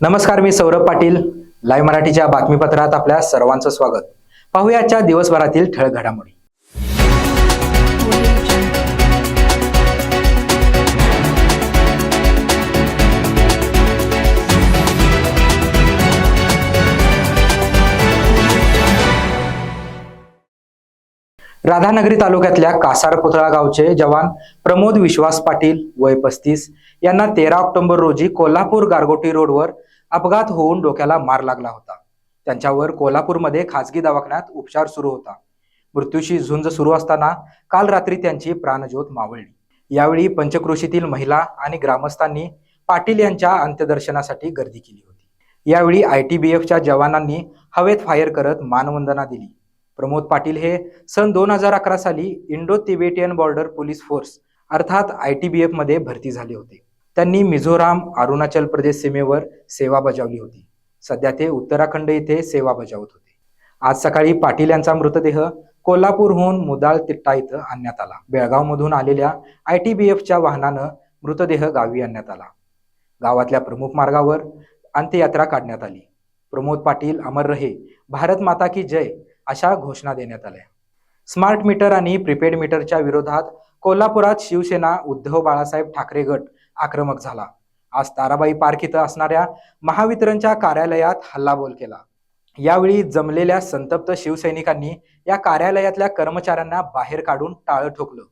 नमस्कार मी सौरभ पाटील. लाईव्ह मराठीच्या बातमीपत्रात आपल्या सर्वांचं स्वागत. पाहूया आजच्या दिवसभरातील ठळक घडामोडी. राधानगरी तालुक्यातल्या कासार पुतळा गावचे जवान प्रमोद विश्वास पाटील वय पस्तीस यांना तेरा ऑक्टोबर रोजी कोल्हापूर गारगोटी रोडवर अपघात होऊन डोक्याला मार लागला होता. त्यांच्यावर कोल्हापूरमध्ये खासगी दवाखान्यात उपचार सुरू होता. मृत्यूशी झुंज सुरू असताना काल रात्री त्यांची प्राणज्योत मावळली. यावेळी पंचक्रोशीतील महिला आणि ग्रामस्थांनी पाटील यांच्या अंत्यदर्शनासाठी गर्दी केली होती. यावेळी आय टी बी एफच्या जवानांनी हवेत फायर करत मानवंदना दिली. प्रमोद पाटील हे सन दोन हजार अकरा साली Indo Tibetan border police force अर्थात आय टी बी एफमध्ये भरती झाले होते. त्यांनी मिझोराम अरुणाचल प्रदेश सीमेवर सेवा बजावली होती. सध्या ते उत्तराखंड येथे सेवा बजावत होते. आज सकाळी पाटील यांचा मृतदेह कोल्हापूरहून मुदाळ तिट्टा इथं आणण्यात आला. बेळगावमधून आलेल्या आय टी बी एफच्या वाहनानं मृतदेह गावी आणण्यात आला. गावातल्या प्रमुख मार्गावर अंत्ययात्रा काढण्यात आली. प्रमोद पाटील अमर रहे भारत माता की जय अशा घोषणा देण्यात आल्या. स्मार्ट मीटर आणि प्रीपेड मीटरच्या विरोधात कोल्हापुरात शिवसेना उद्धव बाळासाहेब ठाकरे गट आक्रमक झाला. आज ताराबाई पार्क इथं असणाऱ्या महावितरणच्या कार्यालयात हल्लाबोल केला. यावेळी जमलेल्या संतप्त शिवसैनिकांनी या कार्यालयातल्या कर्मचाऱ्यांना बाहेर काढून टाळं ठोकलं.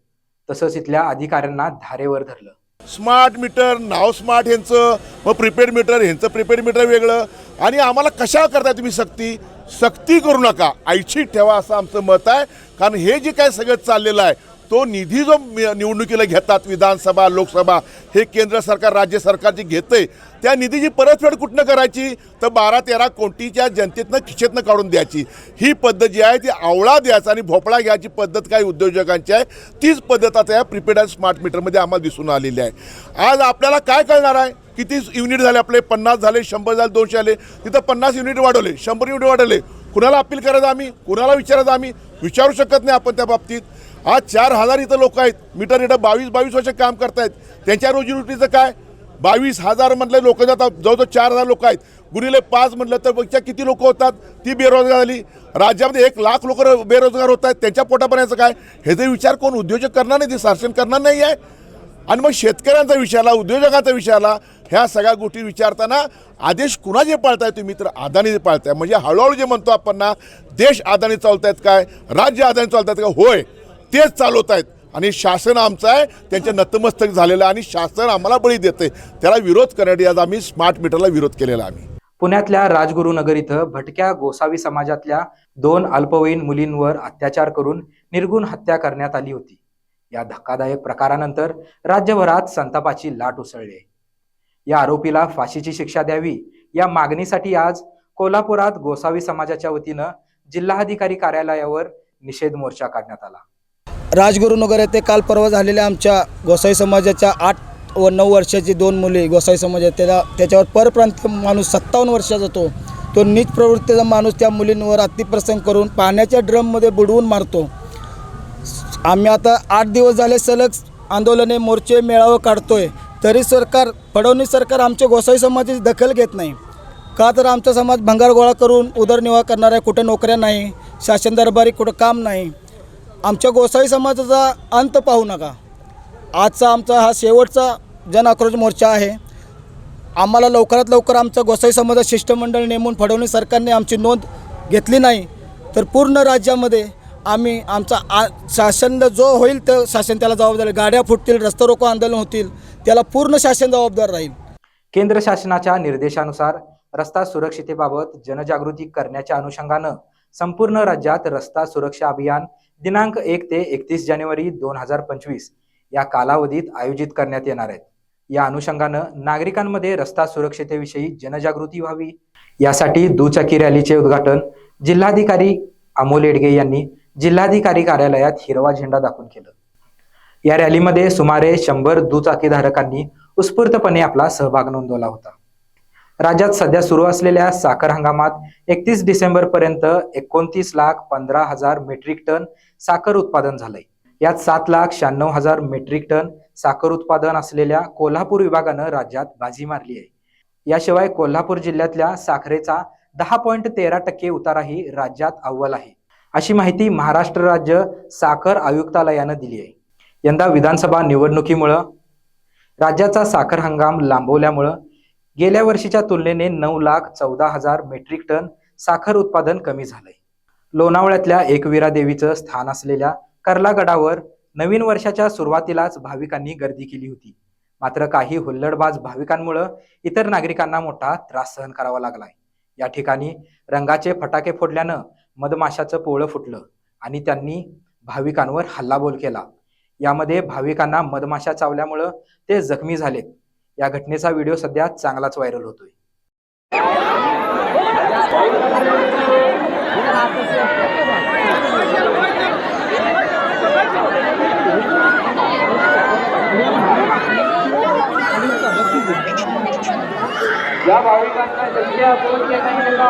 तसंच इथल्या अधिकाऱ्यांना धारेवर धरलं. स्मार्ट मीटर नाव स्मार्ट ह्यांचं व प्रिपेड मीटर ह्यांचं प्रिपेड मीटर वेगळं. आणि आम्हाला कशा करताय तुम्ही सक्ती? सक्ती करू नका. ऐच्छिक ठेवा असं आमचं मत आहे. कारण हे जे काय सगळं चाललेलं आहे तो निधी जो निवडणुकीला घेतात विधानसभा लोकसभा हे केंद्र सरकार राज्य सरकार जे घेतंय त्या निधीची परतफेड कुठनं करायची? तर बारा तेरा कोटीच्या जनतेतनं खिशेतनं काढून द्यायची. ही पद्धत जी आहे ती आवळा द्यायचा आणि भोपळा घ्यायची पद्धत काही उद्योजकांची आहे तीच पद्धत आता या प्रिपेड आणि स्मार्ट मीटरमध्ये आम्हाला दिसून आलेली आहे. आज आपल्याला काय कळणार आहे? किती युनिट झाले आपले? पन्नास झाले शंभर झाले दोनशे आले. तिथं पन्नास युनिट वाढवले शंभर युनिट वाढवले. कुणाला अपील करायचं आम्ही? कुणाला विचारायचं आम्ही? विचारू शकत नाही आपण त्या बाबतीत. आज चार हजार इथं लोक आहेत. मीटर इथं बावीस बावीस वर्ष काम करतायत. त्यांच्या रोजीरोटीचं काय? बावीस हजार म्हटलं लोक जातात. जवळजवळ चार हजार लोक आहेत. गुणिले पाच म्हटलं तर पेक्षा किती लोक होतात? ती बेरोजगार झाली. राज्यामध्ये एक लाख लोक बेरोजगार होत आहेत. त्यांच्या पोटापर्यंत काय? ह्याचा विचार कोण उद्योजक करणार नाही ते शासन करणार नाही आहे. आणि मग शेतकऱ्यांचा विषय आला उद्योजकांचा विषय आला ह्या सगळ्या गोष्टी विचारताना आदेश कुणाचे पाळताय तुम्ही? तर अदानीचे पाळताय. म्हणजे हळूहळू जे म्हणतो आपण ना देश आदानी चालतायत काय? राज्य आदानी चालतायत का होय. तेच चालवत आहेत. आणि शासन आमचं आहे त्यांच्या नतमस्तक झालेलं आहे आणि शासन आम्हाला बळी देते त्याला विरोध करण्यासाठी आज आम्ही स्मार्ट मीटरला विरोध केलेला आम्ही. पुण्यातल्या राजगुरुनगर इथं भटक्या गोसावी समाजातल्या दोन अल्पवयीन मुलींवर अत्याचार करून निर्गुण हत्या करण्यात आली होती. या धक्कादायक प्रकारानंतर राज्यभरात संतापाची लाट उसळली. या आरोपीला फाशीची शिक्षा द्यावी या मागणीसाठी आज कोल्हापुरात गोसावी समाजाच्या वतीनं जिल्हाधिकारी कार्यालयावर निषेध मोर्चा काढण्यात आला. राजगुरुनगर येथे काल परवा झालेल्या आमच्या गोसाई समाजाच्या आठ व नऊ वर्षाची दोन मुली गोसाई समाजात त्याला त्याच्यावर परप्रांत माणूस सत्तावन्न वर्षाचा तो तो नीच प्रवृत्तीचा माणूस त्या मुलींवर अतिप्रसंग करून पाण्याच्या ड्रममध्ये बुडवून मारतो. आम्ही आता आठ दिवस झाले सलग आंदोलने मोर्चे मेळावं काढतोय. तरी सरकार फडणवीस सरकार आमच्या गोसाई समाजाची दखल घेत नाही. का तर आमचा समाज भंगार गोळा करून उदरनिर्वाह करणार आहे कुठं नोकऱ्या नाही शासन दरबारी कुठं काम नाही. आमच्या गोसावी समाजाचा अंत पाहू नका. आजचा आमचा हा शेवटचा जन आक्रोश मोर्चा आहे. आम्हाला लवकरात लवकर आमचा गोसाई समाजात शिष्टमंडळ नेमून फडवणी सरकारने आमची नोंद घेतली नाही तर पूर्ण राज्यामध्ये आम्ही आमचा आ शासन जो होईल तर शासन त्याला जबाबदार गाड्या फुटतील रस्ता रोको आंदोलन होतील त्याला पूर्ण शासन जबाबदार राहील. केंद्र शासनाच्या निर्देशानुसार रस्ता सुरक्षितेबाबत जनजागृती करण्याच्या अनुषंगानं संपूर्ण राज्यात रस्ता सुरक्षा अभियान दिनांक एक ते एकतीस जानेवारी दोन हजार पंचवीस या कालावधीत आयोजित करण्यात येणार आहेत. या अनुषंगानं नागरिकांमध्ये रस्ता सुरक्षितेविषयी जनजागृती व्हावी यासाठी दुचाकी रॅलीचे उद्घाटन जिल्हाधिकारी अमोल येडगे यांनी जिल्हाधिकारी कार्यालयात हिरवा झेंडा दाखवून केलं. या रॅलीमध्ये सुमारे शंभर दुचाकीधारकांनी उत्स्फूर्तपणे आपला सहभाग नोंदवला होता. राज्यात सध्या सुरू असलेल्या साखर हंगामात एकतीस डिसेंबर पर्यंत एकोणतीस लाख पंधरा हजार मेट्रिक टन साखर उत्पादन झालंय. यात सात लाख शहाण्णव हजार मेट्रिक टन साखर उत्पादन असलेल्या कोल्हापूर विभागानं राज्यात बाजी मारली आहे. याशिवाय कोल्हापूर जिल्ह्यातल्या साखरेचा दहा पॉईंट तेरा टक्के उताराही राज्यात अव्वल आहे. अशी माहिती महाराष्ट्र राज्य साखर आयुक्तालयानं दिली आहे. यंदा विधानसभा निवडणुकीमुळं राज्याचा साखर हंगाम लांबवल्यामुळं गेल्या वर्षीच्या तुलनेने नऊ लाख चौदा हजार मेट्रिक टन साखर उत्पादन कमी झालंय. लोणावळ्यातल्या एकवीरा देवीचं स्थान असलेल्या कर्लागडावर नवीन वर्षाच्या सुरुवातीलाच भाविकांनी गर्दी केली होती. मात्र काही हुल्लडबाज भाविकांमुळं इतर नागरिकांना मोठा त्रास सहन करावा लागलाय. या ठिकाणी रंगाचे फटाके फोडल्यानं मधमाशाचं पोळं फुटलं आणि त्यांनी भाविकांवर हल्लाबोल केला. यामध्ये भाविकांना मधमाशा चावल्यामुळं ते जखमी झालेत. या घटनेचा व्हिडिओ सध्या चांगलाच व्हायरल होतोय. या भाविकांना शक्य काही घ्या.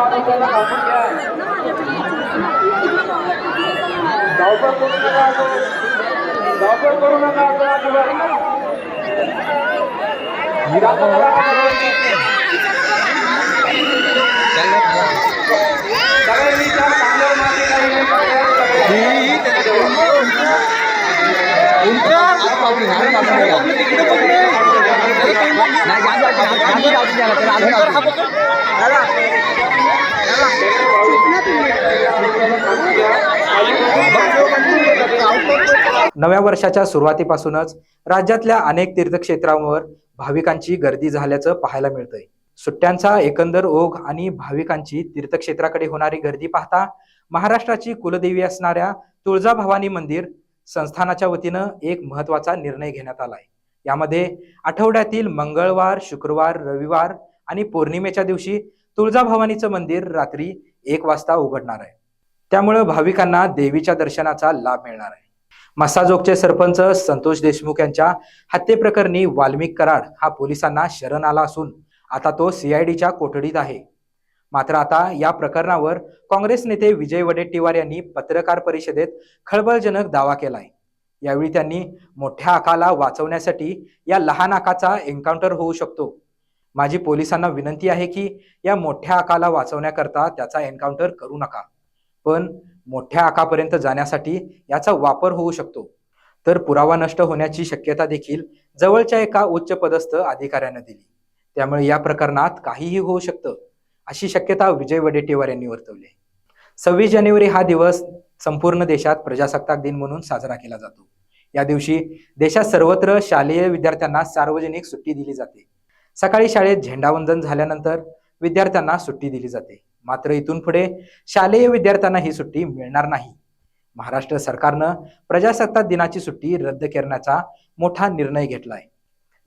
धावपळ करू नका धावपळ करू नका अजिबात. जास्त करा. सगळ्यांनी त्या चांगल्या मागे काही नाही नव्या वर्षाच्या सुरुवातीपासूनच राज्यातल्या अनेक तीर्थक्षेत्रांवर भाविकांची गर्दी झाल्याचं पाहायला मिळतंय. सुट्ट्यांचा एकंदर ओघ आणि भाविकांची तीर्थक्षेत्राकडे होणारी गर्दी पाहता महाराष्ट्राची कुलदेवी असणाऱ्या तुळजाभवानी मंदिर संस्थानाच्या वतीनं एक महत्त्वाचा निर्णय घेण्यात आलाय. यामध्ये आठवड्यातील मंगळवार शुक्रवार रविवार आणि पौर्णिमेच्या दिवशी तुळजाभवानीचं मंदिर रात्री एक वाजता उघडणार आहे. त्यामुळं भाविकांना देवीच्या दर्शनाचा लाभ मिळणार आहे. मस्साजोगचे सरपंच संतोष देशमुख यांच्या हत्येप्रकरणी वाल्मिक कराड हा पोलिसांना शरण आला असून आता तो सीआयडीच्या कोठडीत आहे. मात्र आता या प्रकरणावर काँग्रेस नेते विजय वडेट्टीवार यांनी पत्रकार परिषदेत खळबळजनक दावा केलाय. यावेळी त्यांनी मोठ्या आकाला वाचवण्यासाठी या लहान आकाचा एन्काउंटर होऊ शकतो. माझी पोलिसांना विनंती आहे की या मोठ्या आकाला वाचवण्याकरता त्याचा एन्काउंटर करू नका. पण मोठ्या आकापर्यंत जाण्यासाठी याचा वापर होऊ शकतो. तर पुरावा नष्ट होण्याची शक्यता देखील जवळच्या एका उच्च पदस्थ अधिकाऱ्यानं दिली. त्यामुळे या प्रकरणात काहीही होऊ शकतं अशी शक्यता विजय वडेट्टीवार यांनी वर्तवली. सव्वीस जानेवारी हा दिवस संपूर्ण देशात प्रजासत्ताक दिन म्हणून साजरा केला जातो. या दिवशी देशात सर्वत्र शालेय विद्यार्थ्यांना सार्वजनिक सुट्टी दिली जाते. सकाळी शाळेत झेंडावंदन झाल्यानंतर विद्यार्थ्यांना सुट्टी दिली जाते. मात्र इथून पुढे शालेय विद्यार्थ्यांना ही सुट्टी मिळणार नाही. महाराष्ट्र सरकारनं प्रजासत्ताक दिनाची सुट्टी रद्द करण्याचा मोठा निर्णय घेतलाय.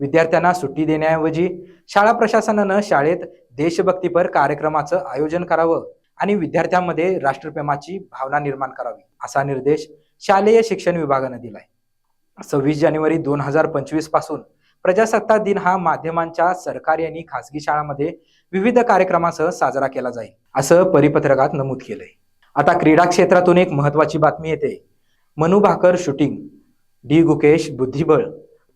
विद्यार्थ्यांना सुट्टी देण्याऐवजी शाळा प्रशासनानं शाळेत देशभक्तीपर कार्यक्रमाचं आयोजन करावं आणि विद्यार्थ्यांमध्ये राष्ट्रप्रेमाची भावना निर्माण करावी असा निर्देश शालेय शिक्षण विभागानं दिलाय. सव्वीस जानेवारी दोन हजार पंचवीसपासून प्रजासत्ताक दिन हा माध्यमांच्या सरकारी आणि खासगी शाळांमध्ये विविध कार्यक्रमासह साजरा केला जाईल असं परिपत्रकात नमूद केलंय. आता क्रीडा क्षेत्रातून एक महत्वाची बातमी येते. मनु भाकर शूटिंग डी गुकेश बुद्धिबळ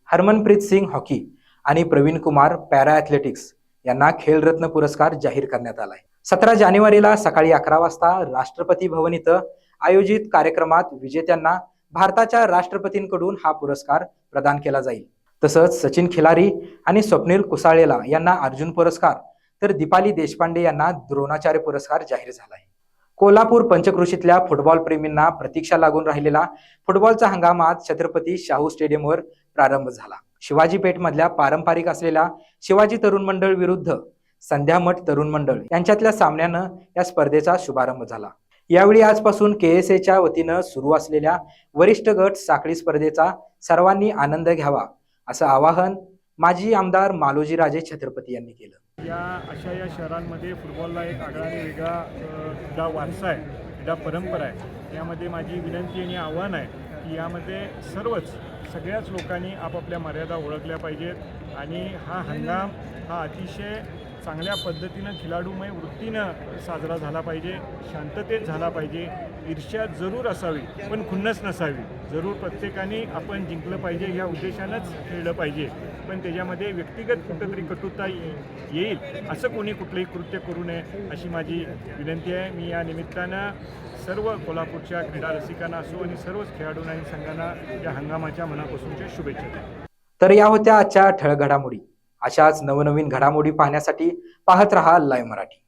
हरमनप्रीत सिंग हॉकी आणि प्रवीण कुमार पॅरा ॲथलेटिक्स यांना खेलरत्न पुरस्कार जाहीर करण्यात आलाय. सतरा जानेवारीला सकाळी अकरा वाजता राष्ट्रपती भवन इथं आयोजित कार्यक्रमात विजेत्यांना भारताच्या राष्ट्रपतींकडून हा पुरस्कार प्रदान केला जाईल. तसंच सचिन खिलारी आणि स्वप्नील कुसाळेला यांना अर्जुन पुरस्कार. तर दीपाली देशपांडे यांना द्रोणाचार्य पुरस्कार जाहीर झालाय. कोल्हापूर पंचकृषीतल्या फुटबॉल प्रेमींना प्रतीक्षा लागून राहिलेला फुटबॉलचा हंगाम आज छत्रपती शाहू स्टेडियमवर प्रारंभ झाला. शिवाजी पेठमधल्या पारंपरिक असलेल्या शिवाजी तरुण मंडळ विरुद्ध संध्यामठ तरुण मंडळ यांच्यातल्या सामन्यानं या स्पर्धेचा शुभारंभ झाला. यावेळी आजपासून के एस एच्या वतीनं सुरू असलेल्या वरिष्ठ गट साखळी स्पर्धेचा सर्वांनी आनंद घ्यावा असं आवाहन माजी आमदार मालोजी राजे छत्रपती यांनी केलं. या अशा या शहरांमध्ये फुटबॉलला एक आगळा आणि वेगळा अ, वारसा आहे क्रीडा परंपरा आहे. यामध्ये माझी विनंती आणि आव्हान आहे की यामध्ये सर्वच सगळ्याच लोकांनी आपापल्या मर्यादा ओळखल्या पाहिजेत आणि हा हंगाम हा अतिशय चांगल्या पद्धतीनं खिलाडूमय वृत्तीनं साजरा झाला पाहिजे शांततेत झाला पाहिजे. ईर्ष्या जरूर असावी पण खुन्नस नसावी. जरूर प्रत्येकाने आपण जिंकलं पाहिजे ह्या उद्देशानंच खेळलं पाहिजे. पण त्याच्यामध्ये व्यक्तिगत कुठंतरी कटुता येईल असं कोणी कुठलंही कृत्य करू नये अशी माझी विनंती आहे. मी या निमित्तानं सर्व कोल्हापूरच्या क्रीडा रसिकांना असो आणि सर्वच खेळाडूंना आणि संघांना या हंगामाच्या मनापासूनच्या शुभेच्छा तर या होत्या आजच्या ठळघडामोडी अशाच नवनवीन घडामोडी पाहण्यासाठी पाहत रहा लाईव्ह मराठी.